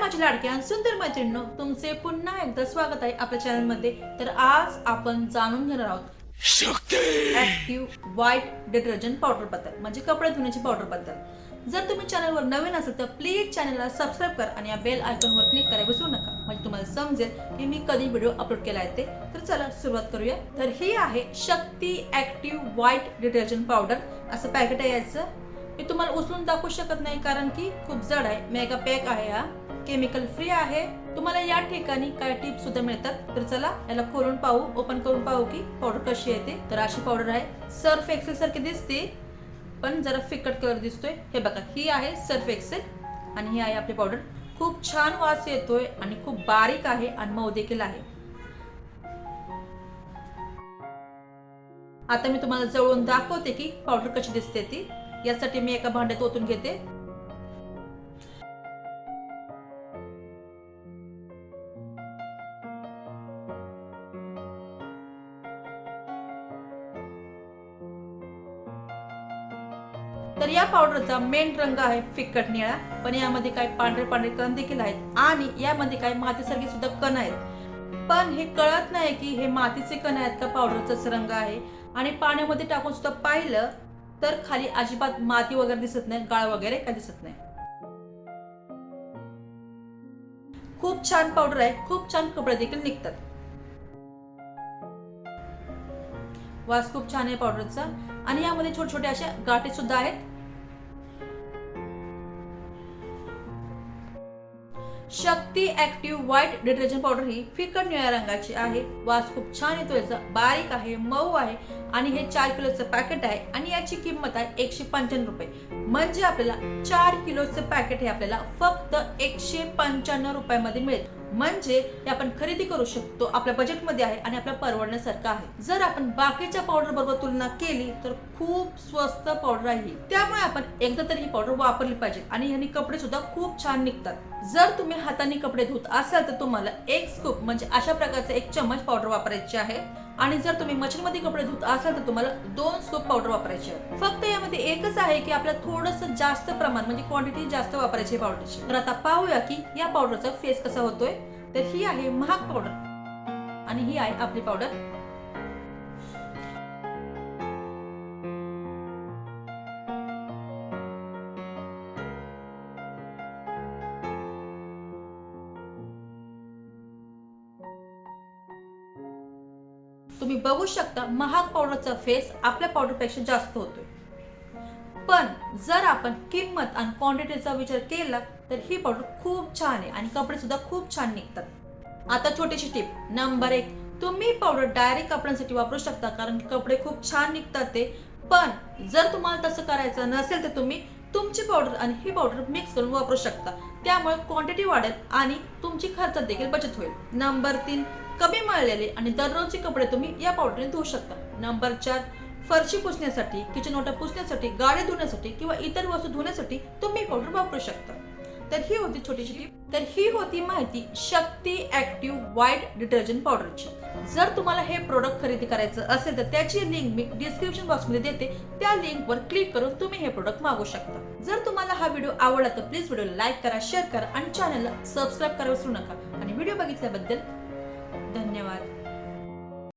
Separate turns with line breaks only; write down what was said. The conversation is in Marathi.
माझ्या लाडक्या सुंदर मैत्रिणींनो तुमचे पुन्हा एकदा स्वागत आहे आपल्या चॅनलमध्ये तर आज आपण जाणून घेणार आहोत ऍक्टिव्ह व्हाईट डिटर्जंट पावडरबद्दल म्हणजे कपडे धुण्याची पावडरबद्दल. जर तुम्ही चॅनलवर नवीन असाल तर प्लीज चॅनलला सबस्क्राईब करा आणि या बेल आयकॉनवर क्लिक करायला विसरू नका. म्हणजे तुम्हाला समजेल की मी कधी व्हिडिओ अपलोड केला आहे ते. तर चला सुरुवात करूया. तर ही आहे Shakti active white detergent powder असं पॅकेट आहे याचं. मी तुम्हाला उचलून दाखवू शकत नाही कारण की खूप जड आहे. मेगा पॅक आहे हा. केमिकल फ्री आहे. तुम्हाला या ठिकाणी काय टिप्स सुद्धा मिळतात. तर चला याला खोलून पाहू ओपन करून पाहू की पावडर कशी येते तर अशी पावडर आहे. सर्फ एक्सेल सारखी दिसते पण जरा फिकट कलर दिसतोय. हे बघा ही आहे सर्फ एक्सेल आणि ही आहे आपली पावडर खूप छान वास येतोय आणि खूप बारीक आहे आणि मऊ देखील आहे. आता मी तुम्हाला जवळून दाखवते की पावडर कशी दिसते ती. यासाठी मी एका भांड्यात ओतून घेते. तर या पावडरचा मेन रंग आहे फिकट निळा. पण यामध्ये काही पांढरे पांढरे कण देखील आहेत. आणि यामध्ये काही मातीसारखे सुद्धा कण आहेत. पण हे कळत नाही की हे मातीचे कण आहेत का पावडरचाच रंग आहे. आणि पाण्यामध्ये टाकून सुद्धा पाहिलं तर खाली अजिबात माती वगैरे दिसत नाही गाळ वगैरे काय दिसत नाही. खूप छान पावडर आहे. खूप छान कपडे देखील निघतात. वास खूप छान आहे पावडरचा आणि यामध्ये छोटे छोटे अशा गाठी सुद्धा आहेत. Shakti active white detergent powder ही फिकट निळ्या रंगाची आहे. वास खूप छान येतो याचा बारीक आहे मऊ आहे आणि हे चार किलोचं पॅकेट आहे आणि याची किंमत आहे एकशे पंच्याण्णव रुपये. म्हणजे आपल्याला चार किलोचं पॅकेट हे आपल्याला फक्त एकशे पंच्याण्णव रुपयामध्ये मिळेल. म्हणजे ते आपण खरेदी करू शकतो आपल्या बजेटमध्ये आहे आणि आपल्या परवडण्यासारखं आहे. जर आपण बाकीच्या पावडर बरोबर तुलना केली तर खूप स्वस्त पावडर आहे त्यामुळे आपण एकदा तरी ही पावडर वापरली पाहिजे आणि ह्यानी कपडे सुद्धा खूप छान निघतात. जर तुम्ही हाताने कपडे धुत असाल तर तुम्हाला एक स्कूप म्हणजे अशा प्रकारचा एक चम्मच पावडर वापरायची आहे. आणि जर तुम्ही मशीन मध्ये कपडे धुत असाल तर तुम्हाला दोन स्कूप पावडर वापरायची आहे फक्त यामध्ये एकच आहे की आपल्याला थोडस जास्त प्रमाण म्हणजे क्वांटिटी जास्त वापरायची पावडरची तर आता पाहूया की या पावडरचा फेस कसा होतोय. तर ही आहे महाग पावडर आणि ही आहे आपली पावडर तुम्ही बघू शकता महाग पावडरचा फेस आपल्या पावडरपेक्षा जास्त होतोय. पण जर आपण किंमत आणि क्वांटिटीचा विचार केला तर ही पावडर खूप छान आहे आणि कपडे सुद्धा खूप छान निघतात. आता छोटीशी टिप नंबर एक. तुम्ही पावडर डायरेक्ट कपड्यांसाठी वापरू शकता कारण कपडे खूप छान निघतात ते. पण जर तुम्हाला तसं करायचं नसेल तर तुम्ही तुमची पावडर आणि ही पावडर मिक्स करून वापरू शकता. त्यामुळे क्वांटिटी वाढेल आणि तुमची खर्चात देखील बचत होईल. नंबर तीन. कमी मळलेले आणि दररोजचे कपडे तुम्ही या पावडरने धुवू शकता. नंबर चार फरशी पुसण्यासाठी किचन ओटा पुसण्यासाठी गाडी धुण्यासाठी किंवा इतर वस्तू धुण्यासाठी तुम्ही पावडर वापरू शकता. तर ही होती छोटीशी टीप. तर ही होती माहिती शक्ती ऍक्टिव्ह व्हाईट डिटर्जंट पावडरची. जर तुम्हाला हे प्रोडक्ट खरेदी करायचं असेल तर त्याची लिंक मी डिस्क्रिप्शन बॉक्समध्ये देते. त्या लिंकवर क्लिक करून तुम्ही हे प्रोडक्ट मागू शकता. जर तुम्हाला हा व्हिडिओ आवडला तर प्लीज व्हिडिओ लाईक करा शेअर करा आणि चॅनलला सबस्क्राईब करा विसरू नका. आणि व्हिडिओ बघितल्याबद्दल धन्यवाद.